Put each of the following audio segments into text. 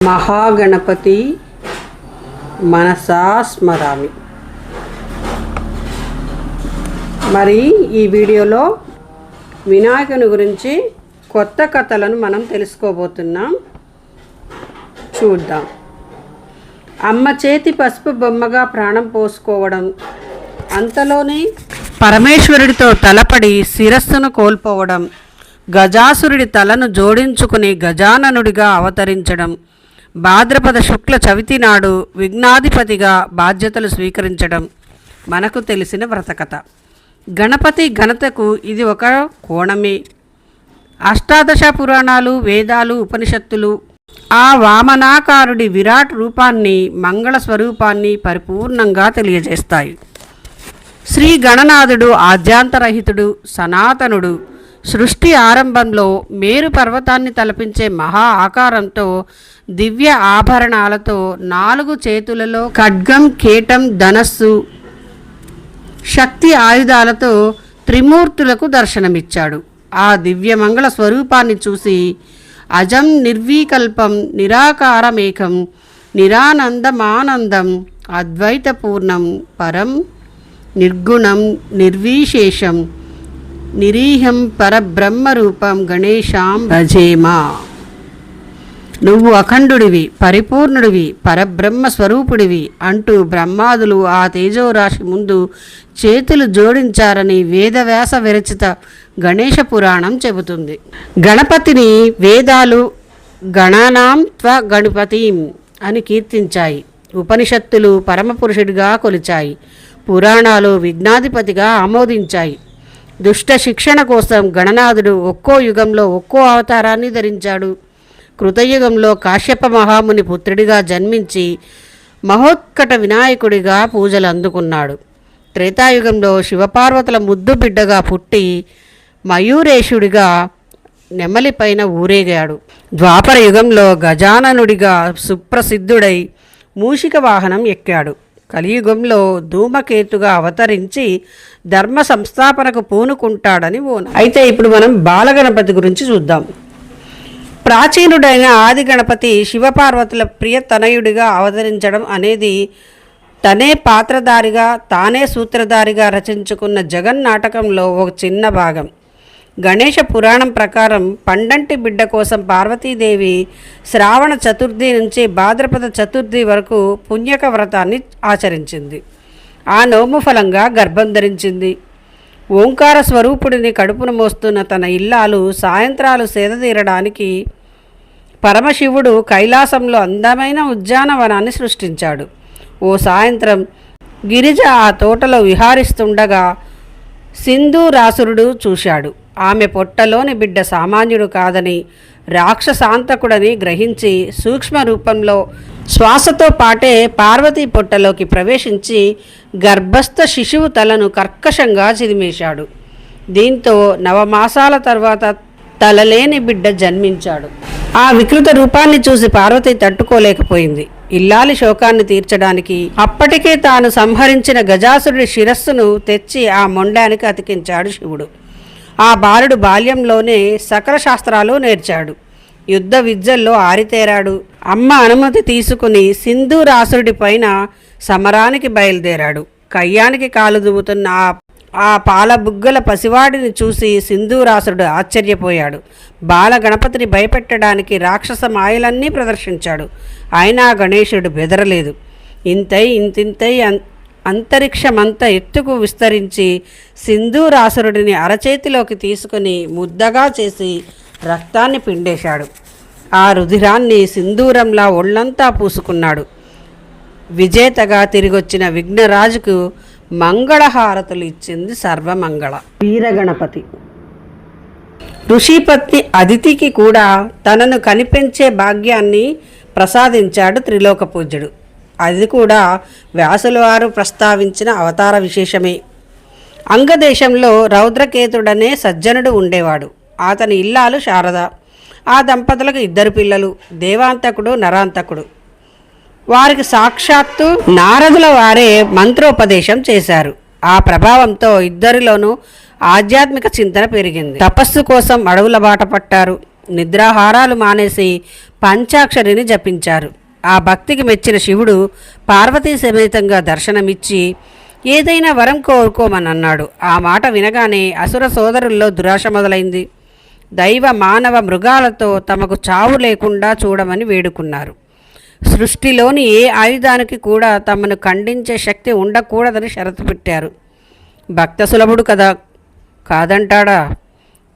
మహాగణపతి మనసా స్మరామి. మరి ఈ వీడియోలో వినాయకుని గురించి కొత్త కథలను మనం తెలుసుకోబోతున్నాం. చూద్దాం. అమ్మ చేతి పసుపు బొమ్మగా ప్రాణం పోసుకోవడం అంతలోనే పరమేశ్వరుడితో తలపడి శిరస్సును కోల్పోవడం గజాసురుడి తలను జోడించుకుని గజాననుడిగా అవతరించడం భాద్రపద శుక్ల చవితి నాడు విఘ్నాధిపతిగా బాధ్యతలు స్వీకరించడం మనకు తెలిసిన వ్రతకథ. గణపతి ఘనతకు ఇది ఒక కోణమే. అష్టాదశ పురాణాలు వేదాలు ఉపనిషత్తులు ఆ వామనాకారుడి విరాట్ రూపాన్ని మంగళ స్వరూపాన్ని పరిపూర్ణంగా తెలియజేస్తాయి. శ్రీ గణనాథుడు ఆద్యాంతరహితుడు సనాతనుడు సృష్టి ఆరంభంలో మేరు పర్వతాన్ని తలపించే మహా ఆకారంతో దివ్య ఆభరణాలతో నాలుగు చేతులలో ఖడ్గం కేటం ధనస్సు శక్తి ఆయుధాలతో త్రిమూర్తులకు దర్శనమిచ్చాడు. ఆ దివ్యమంగళ స్వరూపాన్ని చూసి అజం నిర్వీకల్పం నిరాకారమేకం నిరానందమానందం అద్వైతపూర్ణం పరం నిర్గుణం నిర్విశేషం నిరీహం పరబ్రహ్మరూపం గణేశాం భజేమా. నువ్వు అఖండుడివి పరిపూర్ణుడివి పరబ్రహ్మ స్వరూపుడివి అంటూ బ్రహ్మాదులు ఆ తేజోరాశి ముందు చేతులు జోడించారని వేదవ్యాస విరచిత గణేష పురాణం చెబుతుంది. గణపతిని వేదాలు గణానాం త్వ గణపతిం అని కీర్తించాయి. ఉపనిషత్తులు పరమపురుషుడిగా కొలిచాయి. పురాణాలు విఘ్నాధిపతిగా ఆమోదించాయి. దుష్ట శిక్షణ కోసం గణనాథుడు ఒక్కో యుగంలో ఒక్కో అవతారాన్ని ధరించాడు. కృతయుగంలో కాశ్యప మహాముని పుత్రుడిగా జన్మించి మహోత్కట వినాయకుడిగా పూజలు అందుకున్నాడు. త్రేతాయుగంలో శివపార్వతుల ముద్దు బిడ్డగా పుట్టి మయూరేషుడిగా నెమలిపైన ఊరేగాడు. ద్వాపర యుగంలో గజాననుడిగా సుప్రసిద్ధుడై మూషిక వాహనం ఎక్కాడు. కలియుగంలో ధూమకేతుగా అవతరించి ధర్మ సంస్థాపనకు పూనుకుంటాడని ఓన అయితే ఇప్పుడు మనం బాలగణపతి గురించి చూద్దాం. ప్రాచీనుడైన ఆది గణపతి శివపార్వతుల ప్రియతనయుడిగా అవతరించడం అనేది తనే పాత్రధారిగా తానే సూత్రధారిగా రచించుకున్న జగన్ నాటకంలో ఒక చిన్న భాగం. గణేష పురాణం ప్రకారం పండంటి బిడ్డ కోసం పార్వతీదేవి శ్రావణ చతుర్థి నుంచి భాద్రపద చతుర్థి వరకు పుణ్యక వ్రతాన్ని ఆచరించింది. ఆ నోము ఫలంగా గర్భం ధరించింది. ఓంకార స్వరూపుడిని కడుపును మోస్తున్న తన ఇల్లాలు సాయంత్రాలు సేదతీరడానికి పరమశివుడు కైలాసంలో అందమైన ఉద్యానవనాన్ని సృష్టించాడు. ఓ సాయంత్రం గిరిజ ఆ తోటలో విహారిస్తుండగా సింధూరాసురుడు చూశాడు. ఆమె పొట్టలోని బిడ్డ సామాన్యుడు కాదని రాక్షసాంతకుడని గ్రహించి సూక్ష్మ రూపంలో శ్వాసతో పాటే పార్వతీ పొట్టలోకి ప్రవేశించి గర్భస్థ శిశువు తలను కర్కశంగా చిదిమేశాడు. దీంతో నవమాసాల తర్వాత తలలేని బిడ్డ జన్మించాడు. ఆ వికృత రూపాన్ని చూసి పార్వతి తట్టుకోలేకపోయింది. ఇల్లాలి శోకాన్ని తీర్చడానికి అప్పటికే తాను సంహరించిన గజాసురుడి శిరస్సును తెచ్చి ఆ మొండానికి అతికించాడు శివుడు. ఆ బాలుడు బాల్యంలోనే సకల శాస్త్రాలు నేర్చాడు. యుద్ధ విద్యల్లో ఆరితేరాడు. అమ్మ అనుమతి తీసుకుని సింధూరాసురుడి పైన సమరానికి బయలుదేరాడు. కయ్యానికి కాలు దువ్వుతున్న ఆ ఆ పాల బుగ్గల పసివాడిని చూసి సింధూరాసుడు ఆశ్చర్యపోయాడు. బాల గణపతిని భయపెట్టడానికి రాక్షస మాయలన్నీ ప్రదర్శించాడు. అయినా గణేశుడు బెదరలేదు. ఇంతై ఇంతింతై అంతరిక్షమంతా ఎత్తుకు విస్తరించి సింధూరాసురుడిని అరచేతిలోకి తీసుకుని ముద్దగా చేసి రక్తాన్ని పిండేశాడు. ఆ రుధిరాన్ని సింధూరంలా ఒళ్ళంతా పూసుకున్నాడు. విజేతగా తిరిగొచ్చిన విఘ్నరాజుకు మంగళహారతులు ఇచ్చింది సర్వమంగళ. వీరగణపతి. ఋషిపత్ని అదితికి కూడా తనను కనిపించే భాగ్యాన్ని ప్రసాదించాడు త్రిలోక పూజ్యుడు అది కూడా వ్యాసులవారు ప్రస్తావించిన అవతార విశేషమే. అంగదేశంలో రౌద్రకేతుడనే సజ్జనుడు ఉండేవాడు. అతని ఇల్లాలు శారద ఆ దంపతులకు ఇద్దరు పిల్లలు దేవాంతకుడు నరాంతకుడు. వారికి సాక్షాత్తు నారదుల వారే మంత్రోపదేశం చేశారు. ఆ ప్రభావంతో ఇద్దరిలోనూ ఆధ్యాత్మిక చింతన పెరిగింది. తపస్సు కోసం అడవుల బాట పట్టారు. నిద్రాహారాలు మానేసి పంచాక్షరిని జపించారు. ఆ భక్తికి మెచ్చిన శివుడు పార్వతీ సమేతంగా దర్శనమిచ్చి ఏదైనా వరం కోరుకోమని అన్నాడు ఆ మాట వినగానే అసుర సోదరుల్లో దురాశ మొదలైంది. దైవ మానవ మృగాలతో తమకు చావు లేకుండా చూడమని వేడుకున్నారు. సృష్టిలోని ఏ ఆయుధానికి కూడా తమను ఖండించే శక్తి ఉండకూడదని షరతు పెట్టారు. భక్త సులభుడు కదా? కాదంటాడా?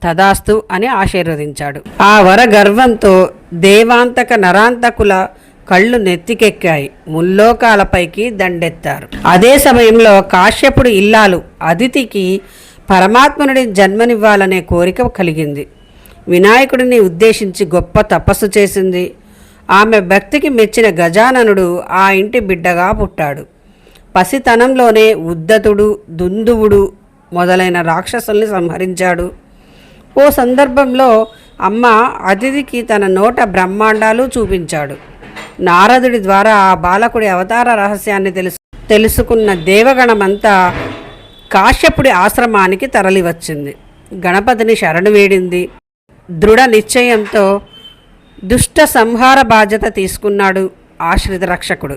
తదాస్తు అని ఆశీర్వదించాడు. ఆ వర గర్వంతో దేవాంతక నరాంతకుల కళ్ళు నెత్తికెక్కాయి. ముల్లోకాలపైకి దండెత్తారు. అదే సమయంలో కాశ్యపుడు ఇల్లాలు అదితికి పరమాత్మనుడి జన్మనివ్వాలనే కోరిక కలిగింది. వినాయకుడిని ఉద్దేశించి గొప్ప తపస్సు చేసింది. ఆమె భక్తికి మెచ్చిన గజాననుడు ఆ ఇంటి బిడ్డగా పుట్టాడు. పసితనంలోనే ఉద్దతుడు దుందువుడు మొదలైన రాక్షసుల్ని సంహరించాడు. ఓ సందర్భంలో అమ్మ అతిథికి తన నోట బ్రహ్మాండాలు చూపించాడు. నారదుడి ద్వారా ఆ బాలకుడి అవతార రహస్యాన్ని తెలుసు తెలుసుకున్న దేవగణమంతా కాశ్యపుడి ఆశ్రమానికి తరలివచ్చింది. గణపతిని శరణు వేడింది. దృఢ నిశ్చయంతో దుష్ట సంహార బాధ్యత తీసుకున్నాడు ఆశ్రిత రక్షకుడు.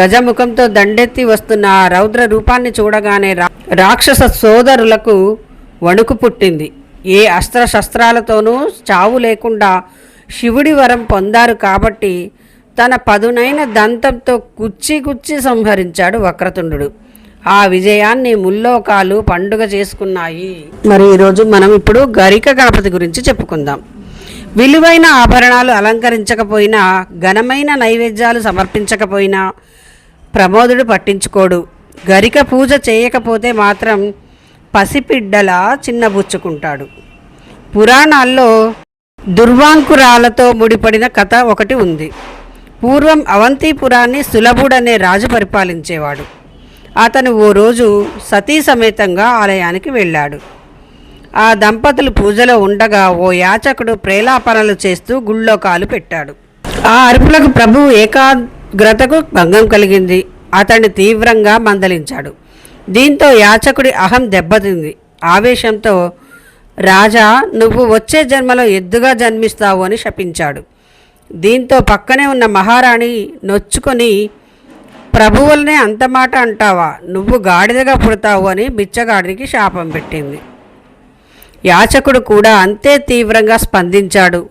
గజముఖంతో దండెత్తి వస్తున్న ఆ రౌద్ర రూపాన్ని చూడగానే రా రాక్షస సోదరులకు వణుకు పుట్టింది. ఏ అస్త్ర శస్త్రాలతోనూ చావు లేకుండా శివుడి వరం పొందారు కాబట్టి తన పదునైన దంతంతో కుచ్చి కుచ్చి సంహరించాడు వక్రతుండు. ఆ విజయాన్ని ముల్లోకాలు పండుగ చేసుకున్నాయి. మరి ఈరోజు మనం ఇప్పుడు గరిక గణపతి గురించి చెప్పుకుందాం. విలువైన ఆభరణాలు అలంకరించకపోయినా ఘనమైన నైవేద్యాలు సమర్పించకపోయినా ప్రమోదుడు పట్టించుకోడు. గరిక పూజ చేయకపోతే మాత్రం పసిపిడ్డలా చిన్నబుచ్చుకుంటాడు పురాణాల్లో దుర్వాంకురాలతో ముడిపడిన కథ ఒకటి ఉంది. పూర్వం అవంతిపురాన్ని సులభుడనే రాజు పరిపాలించేవాడు. అతను ఓ రోజు సతీ సమేతంగా ఆలయానికి వెళ్ళాడు. ఆ దంపతులు పూజలో ఉండగా ఓ యాచకుడు ప్రేలాపనలు చేస్తూ గుళ్ళో కాలు పెట్టాడు. ఆ అరుపులకు ప్రభు ఏకాగ్రతకు భంగం కలిగింది. అతన్ని తీవ్రంగా మందలించాడు. దీంతో యాచకుడి అహం దెబ్బతింది. ఆవేశంతో రాజా నువ్వు వచ్చే జన్మలో ఎద్దుగా జన్మిస్తావు అని శపించాడు. దీంతో పక్కనే ఉన్న మహారాణి నొచ్చుకొని ప్రభువులనే అంత మాట అంటావా? నువ్వు గాడిదగా పుడతావు అని బిచ్చగాడికి శాపం పెట్టింది. యాచకుడు కూడా అంతే తీవ్రంగా స్పందించాడు.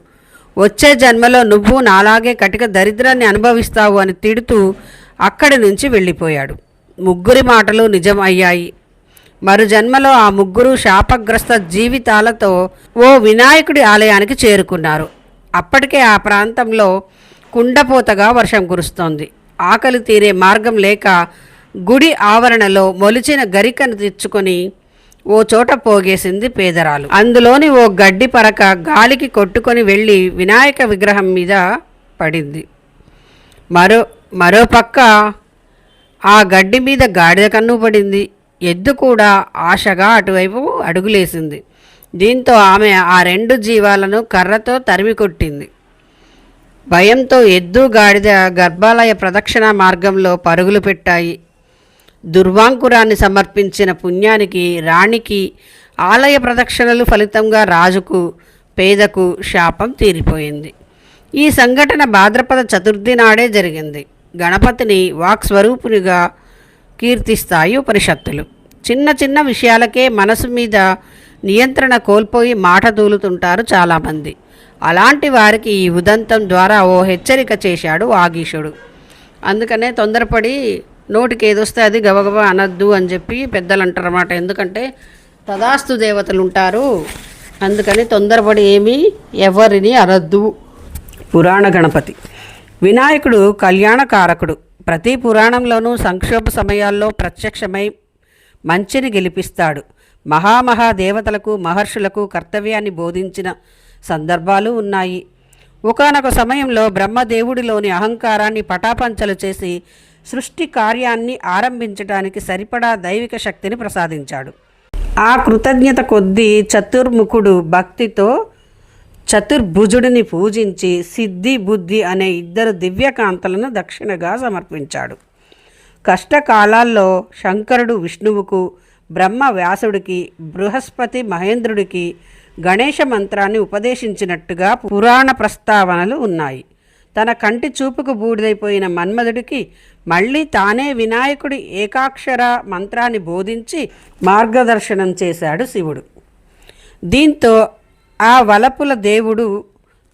వచ్చే జన్మలో నువ్వు నాలాగే కటిక దరిద్రాన్ని అనుభవిస్తావు అని తిడుతూ అక్కడి నుంచి వెళ్ళిపోయాడు. ముగ్గురి మాటలు నిజం అయ్యాయి మరు జన్మలో ఆ ముగ్గురు శాపగ్రస్త జీవితాలతో ఓ వినాయకుడి ఆలయానికి చేరుకున్నారు. అప్పటికే ఆ ప్రాంతంలో కుండపోతగా వర్షం కురుస్తోంది. ఆకలి తీరే మార్గం లేక గుడి ఆవరణలో మొలిచిన గరికను తెచ్చుకొని ఓ చోట పోగేసింది పేదరాలు. అందులోని ఓ గడ్డి పరక గాలికి కొట్టుకొని వెళ్ళి వినాయక విగ్రహం మీద పడింది. మరో మరోపక్క ఆ గడ్డి మీద గాడిద కన్ను పడింది. ఎద్దు కూడా ఆశగా అటువైపు అడుగులేసింది. దీంతో ఆమె ఆ రెండు జీవాలను కర్రతో తరిమి కొట్టింది. భయంతో ఎద్దు గాడిద గర్భాలయ ప్రదక్షిణ మార్గంలో పరుగులు పెట్టాయి. దుర్వాంకురాన్ని సమర్పించిన పుణ్యానికి రాణికి ఆలయ ప్రదక్షిణలు ఫలితంగా రాజుకు పేదకు శాపం తీరిపోయింది. ఈ సంఘటన భాద్రపద చతుర్థి నాడే జరిగింది. గణపతిని వాక్స్వరూపునిగా కీర్తిస్తాయి ఉపనిషత్తులు. చిన్న చిన్న విషయాలకే మనసు మీద నియంత్రణ కోల్పోయి మాట తూలుతుంటారు చాలామంది. అలాంటి వారికి ఈ ఉదంతం ద్వారా ఓ హెచ్చరిక చేశాడు వాగీషుడు అందుకనే తొందరపడి నోటికి ఏదొస్తే అది గబగబా అనద్దు అని చెప్పి పెద్దలు అంటారన్నమాట ఎందుకంటే తదాస్తు దేవతలు ఉంటారు అందుకని తొందరపడి ఏమీ ఎవరిని అనద్దు. పురాణ గణపతి. వినాయకుడు కళ్యాణకారకుడు. ప్రతి పురాణంలోనూ సంక్షోభ సమయాల్లో ప్రత్యక్షమై మంచిని గెలిపిస్తాడు. మహామహాదేవతలకు మహర్షులకు కర్తవ్యాన్ని బోధించిన సందర్భాలు ఉన్నాయి. ఒకానొక సమయంలో బ్రహ్మదేవుడిలోని అహంకారాన్ని పటాపంచలు చేసి సృష్టి కార్యాన్ని ఆరంభించడానికి సరిపడా దైవిక శక్తిని ప్రసాదించాడు. ఆ కృతజ్ఞత కొద్దీ చతుర్ముఖుడు భక్తితో చతుర్భుజుడిని పూజించి సిద్ధి బుద్ధి అనే ఇద్దరు దివ్యకాంతలను దక్షిణగా సమర్పించాడు. కష్టకాలాల్లో శంకరుడు విష్ణువుకు బ్రహ్మ వ్యాసుడికి బృహస్పతి మహేంద్రుడికి గణేష మంత్రాన్ని ఉపదేశించినట్టుగా పురాణ ప్రస్తావనలు ఉన్నాయి. తన కంటి చూపుకు బూడిదైపోయిన మన్మధుడికి మళ్ళీ తానే వినాయకుడి ఏకాక్షర మంత్రాన్ని బోధించి మార్గదర్శనం చేశాడు శివుడు. దీంతో ఆ వలపుల దేవుడు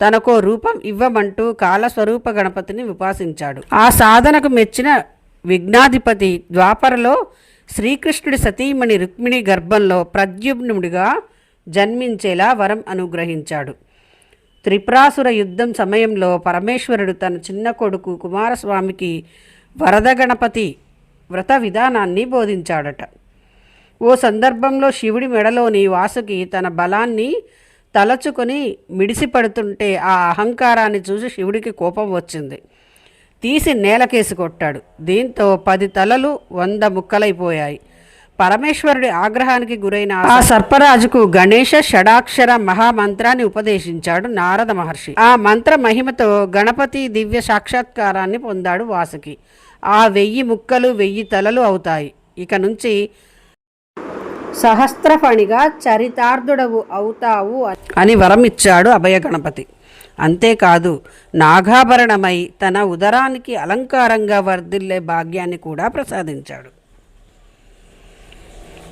తనకో రూపం ఇవ్వమంటూ కాలస్వరూప గణపతిని ఉపాసించాడు. ఆ సాధనకు మెచ్చిన విఘ్నాధిపతి ద్వాపరలో శ్రీకృష్ణుడి సతీమణి రుక్మిణి గర్భంలో ప్రద్యుమ్నుడిగా జన్మించేలా వరం అనుగ్రహించాడు. త్రిపురాసుర యుద్ధం సమయంలో పరమేశ్వరుడు తన చిన్న కొడుకు కుమారస్వామికి వరద గణపతి వ్రత విధానాన్ని బోధించాడట. ఓ సందర్భంలో శివుడి మెడలోని వాసుకి తన బలాన్ని తలచుకొని మిడిసిపడుతుంటే ఆ అహంకారాన్ని చూసి శివుడికి కోపం వచ్చింది. తీసి నేలకేసి కొట్టాడు. దీంతో పది తలలు వంద ముక్కలైపోయాయి. పరమేశ్వరుడి ఆగ్రహానికి గురైన ఆ సర్పరాజుకు గణేష షడాక్షర మహామంత్రాన్ని ఉపదేశించాడు నారద మహర్షి. ఆ మంత్ర మహిమతో గణపతి దివ్య సాక్షాత్కారాన్ని పొందాడు వాసుకి. ఆ వెయ్యి ముక్కలు వెయ్యి తలలు అవుతాయి. ఇక నుంచి సహస్రఫణిగా చరితార్థుడవు అవుతావు అని వరం ఇచ్చాడు అభయ గణపతి. అంతేకాదు నాగాభరణమై తన ఉదరానికి అలంకారంగా వర్ధిల్లే భాగ్యాన్ని కూడా ప్రసాదించాడు.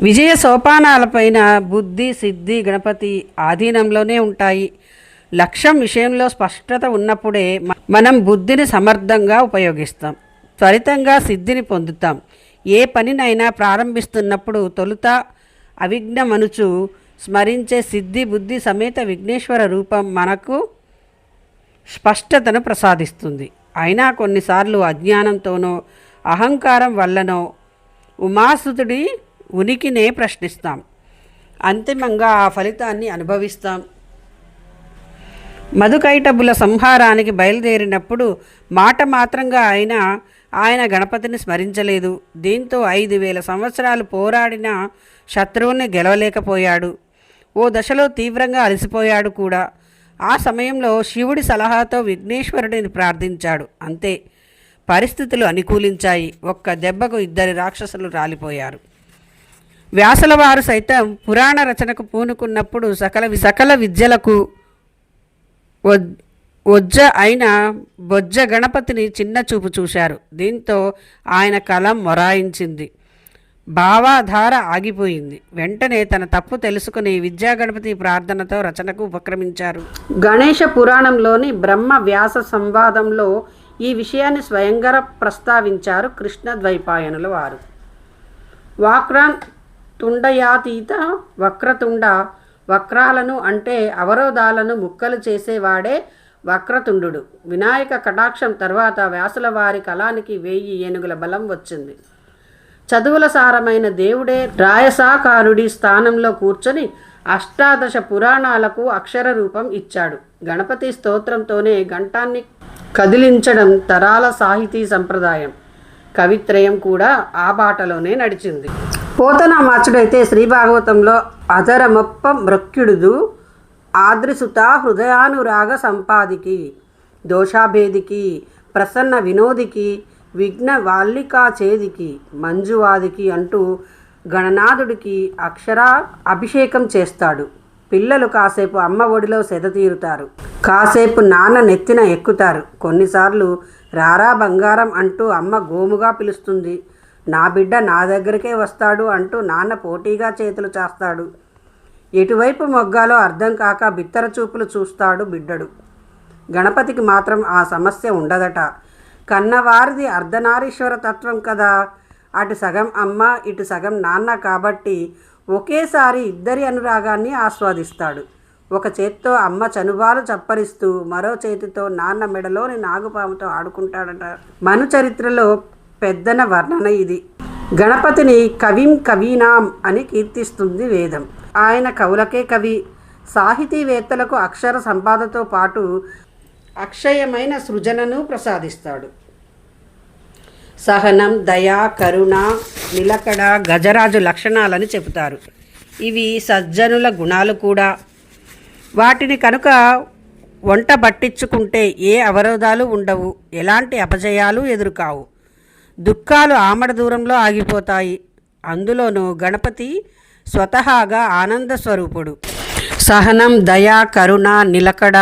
విజయ సోపానాలపైన బుద్ధి సిద్ధి గణపతి ఆధీనంలోనే ఉంటాయి. లక్ష్యం విషయంలో స్పష్టత ఉన్నప్పుడే మనం బుద్ధిని సమర్థంగా ఉపయోగిస్తాం. త్వరితంగా సిద్ధిని పొందుతాం. ఏ పనినైనా ప్రారంభిస్తున్నప్పుడు తొలుత అవిఘ్నమనుచు స్మరించే సిద్ధి బుద్ధి సమేత విఘ్నేశ్వర రూపం మనకు స్పష్టతను ప్రసాదిస్తుంది. అయినా కొన్నిసార్లు అజ్ఞానంతోనో అహంకారం వల్లనో ఉమాసుతుడి ఉనికినే ప్రశ్నిస్తాం. అంతిమంగా ఆ ఫలితాన్ని అనుభవిస్తాం. మధుకైటబుల సంహారానికి బయలుదేరినప్పుడు మాట మాత్రంగా ఆయన ఆయన గణపతిని స్మరించలేదు. దీంతో ఐదు వేల సంవత్సరాలు పోరాడిన శత్రువుని గెలవలేకపోయాడు. ఓ దశలో తీవ్రంగా అలసిపోయాడు కూడా. ఆ సమయంలో శివుడి సలహాతో విఘ్నేశ్వరుడిని ప్రార్థించాడు. అంతే. పరిస్థితులు అనుకూలించాయి. ఒక్క దెబ్బకు ఇద్దరి రాక్షసులు రాలిపోయారు. వ్యాసలవారు సైతం పురాణ రచనకు పూనుకున్నప్పుడు సకల వి- సకల విద్యలకు వజ్జ అయిన బొజ్జ గణపతిని చిన్న చూపు చూశారు. దీంతో ఆయన కలం మొరాయించింది. భావాధార ఆగిపోయింది. వెంటనే తన తప్పు తెలుసుకుని విద్యాగణపతి ప్రార్థనతో రచనకు ఉపక్రమించారు. గణేష పురాణంలోని బ్రహ్మ వ్యాస సంవాదంలో ఈ విషయాన్ని స్వయంగా ప్రస్తావించారు కృష్ణ ద్వైపాయనుల వారు. వాక్రాన్ తుండయాతీత వక్రతుండ వక్రాలను అంటే అవరోధాలను ముక్కలు చేసేవాడే వక్రతుండు. వినాయక కటాక్షం తర్వాత వ్యాసుల వారి కళానికి వెయ్యి ఏనుగుల బలం వచ్చింది. చదువుల సారమైన దేవుడే రాయసాకారుడి స్థానంలో కూర్చొని అష్టాదశ పురాణాలకు అక్షర రూపం ఇచ్చాడు. గణపతి స్తోత్రంతోనే గంటాన్ని కదిలించడం తరాల సాహితీ సంప్రదాయం. కవిత్రయం కూడా ఆ బాటలోనే నడిచింది. పోతన మార్చుడైతే శ్రీ భాగవతంలో అధరమొప్ప మృక్యుడుదు ఆదృసుత హృదయానురాగ సంపాదికి దోషాభేదికి ప్రసన్న వినోదికి విఘ్న వాల్లికా చేదికి మంజువాదికి అంటూ గణనాథుడికి అక్షర అభిషేకం చేస్తాడు. పిల్లలు కాసేపు అమ్మ ఒడిలో సెదతీరుతారు కాసేపు నాన్న నెత్తిన ఎక్కుతారు. కొన్నిసార్లు రారా బంగారం అంటూ అమ్మ గోముగా పిలుస్తుంది. నా బిడ్డ నా దగ్గరికే వస్తాడు అంటూ నాన్న పోటీగా చేతులు చేస్తాడు. ఎటువైపు మొగ్గాలో అర్థం కాక బిత్తర చూపులు చూస్తాడు బిడ్డడు. గణపతికి మాత్రం ఆ సమస్య ఉండదట. కన్నవారిది అర్ధనారీశ్వర తత్వం కదా. అటు సగం అమ్మ ఇటు సగం నాన్న కాబట్టి ఒకేసారి ఇద్దరి అనురాగాన్ని ఆస్వాదిస్తాడు. ఒక చేత్తో అమ్మ చనుబాలు చప్పరిస్తూ మరో చేతితో నాన్న మెడలోని నాగుపాముతో ఆడుకుంటాడట. మను చరిత్రలో పెద్దన వర్ణన ఇది. గణపతిని కవిం కవీనాం అని కీర్తిస్తుంది వేదం. ఆయన కవులకే కవి. సాహితీవేత్తలకు అక్షర సంపాదతో పాటు అక్షయమైన సృజనను ప్రసాదిస్తాడు. సహనం దయ కరుణ నిలకడ గజరాజు లక్షణాలని చెబుతారు. ఇవి సజ్జనుల గుణాలు కూడా. వాటిని కనుక వంట పట్టించుకుంటే ఏ అవరోధాలు ఉండవు. ఎలాంటి అపజయాలు ఎదురుకావు. దుఃఖాలు ఆమడ దూరంలో ఆగిపోతాయి. అందులోనూ గణపతి స్వతహాగా ఆనంద స్వరూపుడు సహనం దయ కరుణ నిలకడ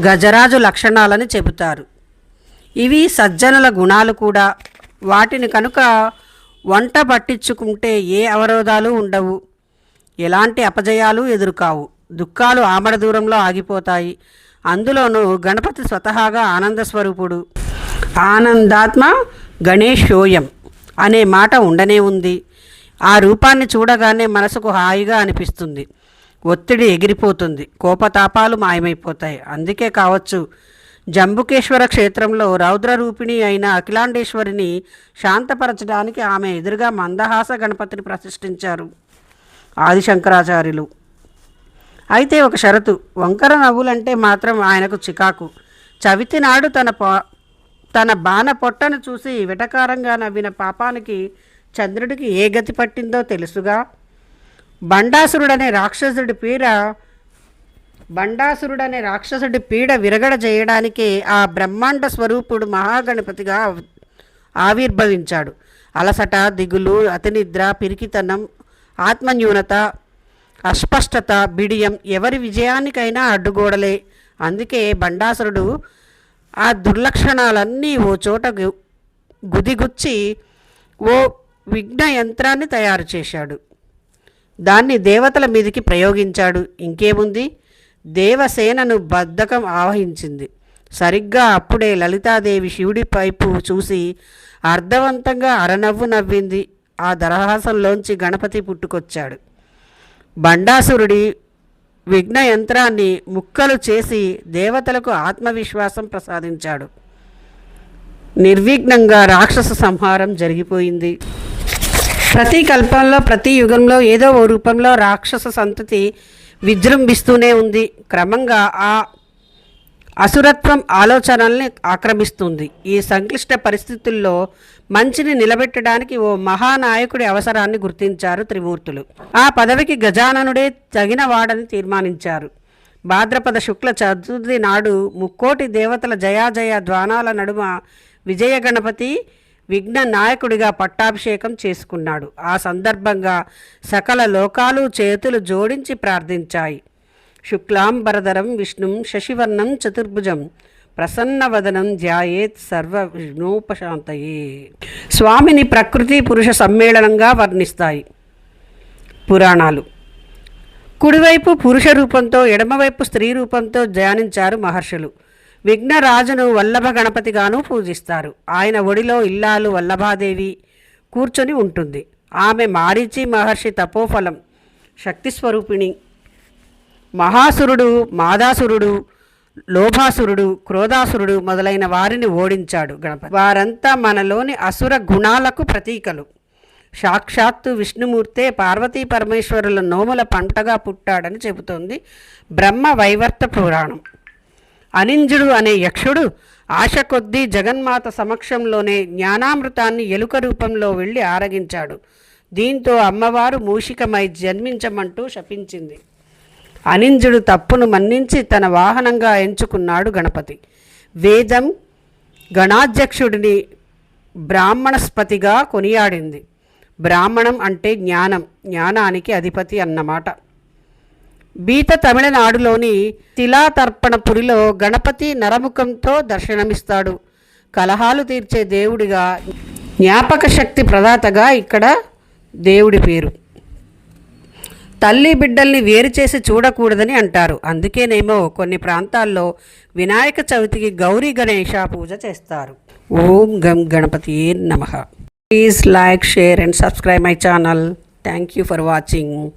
గజరాజు లక్షణాలని చెబుతారు. ఇవి సజ్జనుల గుణాలు కూడా. వాటిని కనుక వంట పట్టించుకుంటే ఏ అవరోధాలు ఉండవు. ఎలాంటి అపజయాలు ఎదురుకావు. దుఃఖాలు ఆమడ దూరంలో ఆగిపోతాయి. అందులోనూ గణపతి స్వతహాగా ఆనంద స్వరూపుడు. ఆనందాత్మ గణేశోయం అనే మాట ఉండనే ఉంది. ఆ రూపాన్ని చూడగానే మనసుకు హాయిగా అనిపిస్తుంది. ఒత్తిడి ఎగిరిపోతుంది. కోపతాపాలు మాయమైపోతాయి. అందుకే కావచ్చు జంబుకేశ్వర క్షేత్రంలో రౌద్రరూపిణి అయిన అఖిలాండేశ్వరిని శాంతపరచడానికి ఆమె ఎదురుగా మందహాస గణపతిని ప్రతిష్ఠించారు ఆదిశంకరాచార్యులు. అయితే ఒక షరతు వంకర నవ్వులంటే మాత్రం ఆయనకు చికాకు. చవితి నాడు తన పా తన బాణ పొట్టను చూసి వెటకారంగా నవ్విన పాపానికి చంద్రుడికి ఏ గతి పట్టిందో తెలుసుగా? బండాసురుడనే రాక్షసుడి పీడ బండాసురుడనే రాక్షసుడి పీడ విరగడ చేయడానికే ఆ బ్రహ్మాండ స్వరూపుడు మహాగణపతిగా ఆవిర్భవించాడు. అలసట దిగులు అతినిద్ర పిరికితనం ఆత్మన్యూనత అస్పష్టత బిడియం ఎవరి విజయానికైనా అడ్డుగోడలే. అందుకే బండాసురుడు ఆ దుర్లక్షణాలన్నీ ఓ చోట గు- గుదిగుచ్చి ఓ విఘ్న యంత్రాన్ని తయారు చేశాడు. దాన్ని దేవతల మీదికి ప్రయోగించాడు. ఇంకేముంది? దేవసేనను బద్ధకం ఆవహించింది. సరిగ్గా అప్పుడే లలితాదేవి శివుడి పైపు చూసి అర్థవంతంగా అరనవ్వు నవ్వింది. ఆ దరహాసంలోంచి గణపతి పుట్టుకొచ్చాడు. బండాసురుడి విఘ్న యంత్రాన్ని ముక్కలు చేసి దేవతలకు ఆత్మవిశ్వాసం ప్రసాదించాడు. నిర్విఘ్నంగా రాక్షస సంహారం జరిగిపోయింది. ప్రతి కల్పంలో ప్రతి యుగంలో ఏదో ఓ రూపంలో రాక్షస సంతతి విజృంభిస్తూనే ఉంది. క్రమంగా ఆ అసురత్వం ఆలోచనల్ని ఆక్రమిస్తుంది. ఈ సంక్లిష్ట పరిస్థితుల్లో మంచిని నిలబెట్టడానికి ఓ మహానాయకుడి అవసరాన్ని గుర్తించారు త్రిమూర్తులు. ఆ పదవికి గజాననుడే తగిన వాడని తీర్మానించారు. భాద్రపద శుక్ల చతుర్థి నాడు ముక్కోటి దేవతల జయాజయ ద్వానాల నడుమ విజయ గణపతి విఘ్న నాయకుడిగా పట్టాభిషేకం చేసుకున్నాడు. ఆ సందర్భంగా సకల లోకాలు చేతులు జోడించి ప్రార్థించాయి. శుక్లాంబరధరం విష్ణుం శశివర్ణం చతుర్భుజం ప్రసన్నవదనం ధ్యాయేత్ సర్వ విష్ణోపశాంతయే స్వామిని ప్రకృతి పురుష సమ్మేళనంగా వర్ణిస్తాయి పురాణాలు. కుడివైపు పురుష రూపంతో ఎడమవైపు స్త్రీ రూపంతో ధ్యానించారు మహర్షులు. విఘ్నరాజును వల్లభ గణపతిగాను పూజిస్తారు. ఆయన ఒడిలో ఇల్లాలు వల్లభాదేవి కూర్చొని ఉంటుంది. ఆమె మారీచి మహర్షి తపోఫలం శక్తిస్వరూపిణి మహాసురుడు మాదాసురుడు లోభాసురుడు క్రోధాసురుడు మొదలైన వారిని ఓడించాడు గణపతి. వారంతా మనలోని అసుర గుణాలకు ప్రతీకలు. సాక్షాత్తు విష్ణుమూర్తే పార్వతీ పరమేశ్వరుల నోముల పంటగా పుట్టాడని చెబుతోంది బ్రహ్మ వైవర్త పురాణం. అనింజుడు అనే యక్షుడు ఆశ కొద్దీ జగన్మాత సమక్షంలోనే జ్ఞానామృతాన్ని ఎలుక రూపంలో వెళ్ళి ఆరగించాడు. దీంతో అమ్మవారు మూషికమై జన్మించమంటూ శపించింది. అనింజుడు తప్పును మన్నించి తన వాహనంగా ఎంచుకున్నాడు గణపతి. వేదం గణాధ్యక్షుడిని బ్రాహ్మణస్పతిగా కొనియాడింది. బ్రాహ్మణం అంటే జ్ఞానం జ్ఞానానికి అధిపతి అన్నమాట. బీత తమిళనాడులోని తిలాతర్పణపురిలో గణపతి నరముఖంతో దర్శనమిస్తాడు. కలహాలు తీర్చే దేవుడిగా జ్ఞాపక శక్తి ప్రదాతగా ఇక్కడ దేవుడి పేరు. తల్లి బిడ్డల్ని వేరు చేసి చూడకూడదని అంటారు. అందుకేనేమో కొన్ని ప్రాంతాల్లో వినాయక చవితికి గౌరీ గణేష పూజ చేస్తారు. ఓం గం గణపతి నమ. Please like share and subscribe my channel. Thank you for watching.